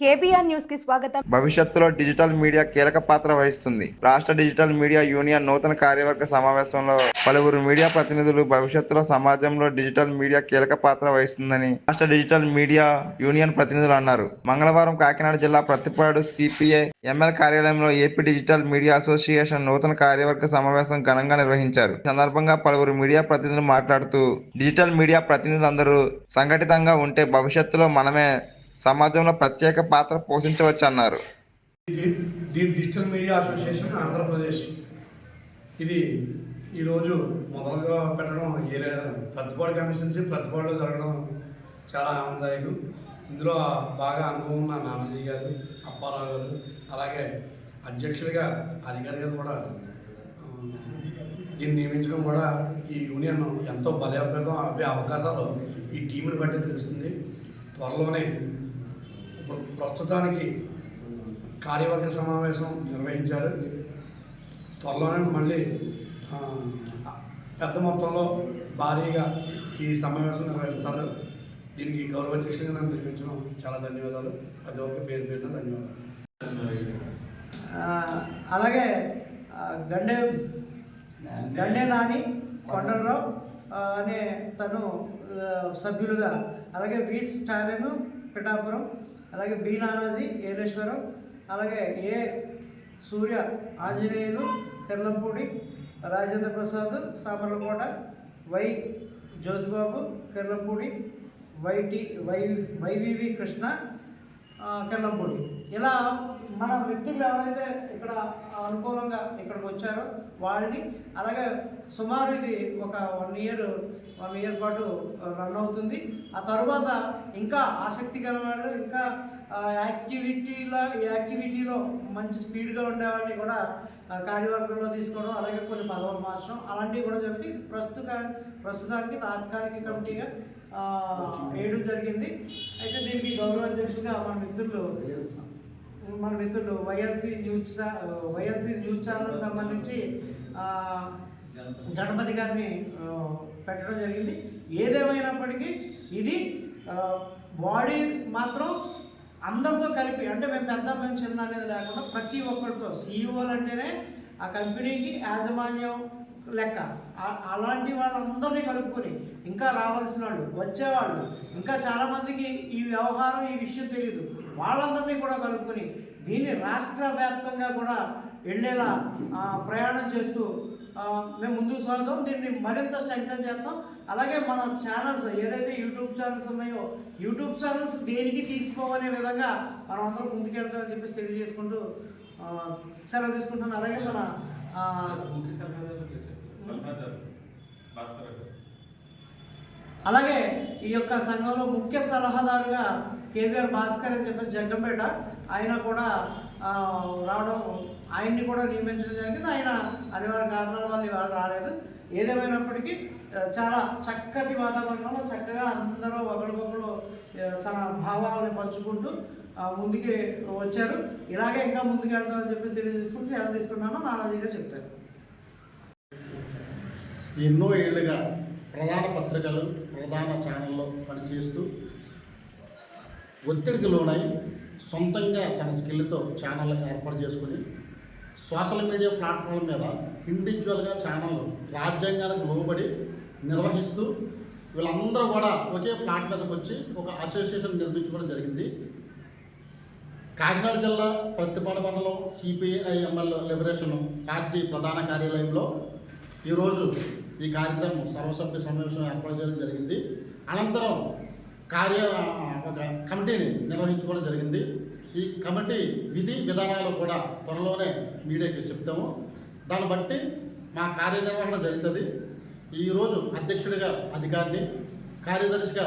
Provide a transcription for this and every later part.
KBR న్యూస్కి స్వాగతం. భవిష్యత్తులో డిజిటల్ మీడియా కీలక పాత్ర వహిస్తుంది. రాష్ట్ర డిజిటల్ మీడియా యూనియన్ నూతన కార్యవర్గ సమావేశంలో పలువురు మీడియా ప్రతినిధులు భవిష్యత్తులో సమాజంలో డిజిటల్ మీడియా కీలక పాత్ర వహిస్తుందని రాష్ట్ర డిజిటల్ మీడియా యూనియన్ ప్రతినిధులు అన్నారు. మంగళవారం కాకినాడ జిల్లా ప్రతిపాడు సిపిఐ ఎంఎల్ కార్యాలయంలో ఏపీ డిజిటల్ మీడియా అసోసియేషన్ నూతన కార్యవర్గ సమావేశం ఘనంగా నిర్వహించారు. సందర్భంగా పలువురు మీడియా ప్రతినిధులు మాట్లాడుతూ డిజిటల్ మీడియా ప్రతినిధులందరూ సంఘటితంగా ఉంటే భవిష్యత్తులో మనమే సమాజంలో ప్రత్యేక పాత్ర పోషించవచ్చన్నారు. అన్నారు డిజిటల్ మీడియా అసోసియేషన్ ఆంధ్రప్రదేశ్. ఇది ఈరోజు మొదలుగా పెట్టడం ఏ ప్రతిపాడు కమిషన్స్ ప్రతిపాడులో జరగడం చాలా ఆనందదాయకం. ఇందులో బాగా అనుభవం ఉన్న నానాజీ గారు అప్పారావు గారు అలాగే అధ్యక్షుడిగా అధికారిగా కూడా దీన్ని నియమించడం కూడా ఈ యూనియన్ ఎంతో బలోపేతం అవే అవకాశాలు ఈ టీంని బట్టి తెలుస్తుంది. త్వరలోనే ఇప్పుడు ప్రస్తుతానికి కార్యవర్గ సమావేశం నిర్వహించారు. త్వరలోనే మళ్ళీ పెద్ద మొత్తంలో భారీగా ఈ సమావేశం నిర్వహిస్తారు. దీనికి గౌరవాధ్యక్షుడిగా నన్ను నిర్మించడం చాలా ధన్యవాదాలు. ప్రతి ఒక్క పేరు పేరున ధన్యవాదాలు. అలాగే గండే గండే నాని కొండలరావు అనే తను సభ్యులుగా అలాగే వి స్టాలిన్ పిఠాపురం అలాగే బి నానాజీ ఏలేశ్వరం అలాగే A Surya Anjaneyulu Kirlampudi Rajendra Prasad Samarlakota Y Jyothibabu Kirlampudi YT Y YVV Krishna ఆ, పొడి. ఇలా మన వ్యక్తులు ఎవరైతే ఇక్కడ అనుకూలంగా ఇక్కడికి వచ్చారో వాళ్ళని అలాగే సుమారు ఇది ఒక వన్ ఇయర్ వన్ ఇయర్ పాటు రన్ అవుతుంది. ఆ తర్వాత ఇంకా ఆసక్తి వాళ్ళు ఇంకా యాక్టివిటీలో యాక్టివిటీలో మంచి స్పీడ్గా ఉండేవాడిని కూడా కార్యవర్గంలో తీసుకోవడం అలాగే కొన్ని పదవులు మార్చడం అలాంటివి కూడా జరుగుతాయి. ప్రస్తుత ప్రస్తుతానికి తాత్కాలిక కమిటీగా వేయడం జరిగింది. అయితే దీనికి గౌరవ అధ్యక్షుడిగా మన మిత్రులు మన మిత్రులు YLC news YLC YLC news channel సంబంధించి గణపతి గారిని పెట్టడం జరిగింది. ఏదేమైనప్పటికీ ఇది బాడీ మాత్రం అందరితో కలిపి అంటే మేము పెద్ద మేము చిన్న అనేది లేకుండా ప్రతి ఒక్కరితో సీఈఓలు అంటేనే ఆ కంపెనీకి యాజమాన్యం లెక్క. అలాంటి వాళ్ళందరినీ కలుపుకొని ఇంకా రావాల్సిన వాళ్ళు వచ్చేవాళ్ళు ఇంకా చాలామందికి ఈ వ్యవహారం ఈ విషయం తెలియదు వాళ్ళందరినీ కూడా కలుపుకొని దీన్ని రాష్ట్ర వ్యాప్తంగా కూడా వెళ్ళేలా ప్రయాణం చేస్తూ మేము ముందుకు సాగుతాం. దీన్ని మరింత స్ట్రెంగ్తన్ చేస్తాం. అలాగే మన ఛానల్స్ ఏదైతే యూట్యూబ్ ఛానల్స్ ఉన్నాయో యూట్యూబ్ ఛానల్స్ దేనికి తీసుకోవనే విధంగా మనం అందరం ముందుకెళ్తామని చెప్పేసి తెలియజేసుకుంటూ సెలవు తీసుకుంటున్నాను. అలాగే మన ఆ, అలాగే ఈ యొక్క సంఘంలో ముఖ్య సలహాదారుగా కేవీఆర్ భాస్కర్ అని చెప్పేసి జగ్గంపేట ఆయన కూడా రావడం ఆయన్ని కూడా నియమించడం జరిగింది. ఆయన అనివార్య కారణాల వల్ల ఇవాళ రాలేదు. ఏదేమైనప్పటికీ చాలా చక్కటి వాతావరణంలో చక్కగా అందరూ ఒకరికొకరు తన భావాలను పంచుకుంటూ ముందుకి వచ్చారు. ఇలాగే ఇంకా ముందుకు వెళ్దామని చెప్పి తెలియజేసుకుంటూ సెలవు తీసుకున్నాను నానాజీగా చెప్తారు. ఎన్నో ఏళ్ళుగా ప్రధాన పత్రికలు ప్రధాన ఛానల్లో పనిచేస్తూ ఒత్తిడికి లోనై సొంతంగా తన స్కిల్తో ఛానళ్ళకి ఏర్పాటు చేసుకుని సోషల్ మీడియా ప్లాట్ఫామ్ మీద ఇండివిజువల్గా ఛానల్ రాజ్యాంగానికి లోబడి నిర్వహిస్తూ వీళ్ళందరూ కూడా ఒకే ఫ్లాట్ మీదకి వచ్చి ఒక అసోసియేషన్ నిర్మించుకోవడం జరిగింది. కాకినాడ జిల్లా ప్రతిపాడ మండలం సిపిఐ ఎమ్మెల్యే లిబరేషన్ పార్టీ ప్రధాన కార్యాలయంలో ఈరోజు ఈ కార్యక్రమం సర్వసభ్య సమావేశం ఏర్పాటు చేయడం జరిగింది. అనంతరం కార్య ఒక కమిటీని నిర్వహించుకోవడం జరిగింది. ఈ కమిటీ విధి విధానాలు కూడా త్వరలోనే మీడియాకి చెప్తాము. దాన్ని బట్టి మా కార్యనిర్వహణ జరుగుతుంది. ఈరోజు అధ్యక్షుడిగా అధికారిని కార్యదర్శిగా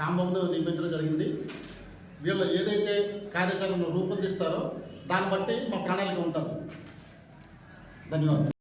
రాంబాబును నియమించడం జరిగింది. వీళ్ళు ఏదైతే కార్యాచరణను రూపొందిస్తారో దాన్ని బట్టి మా ప్రణాళిక ఉంటుంది. ధన్యవాదాలు.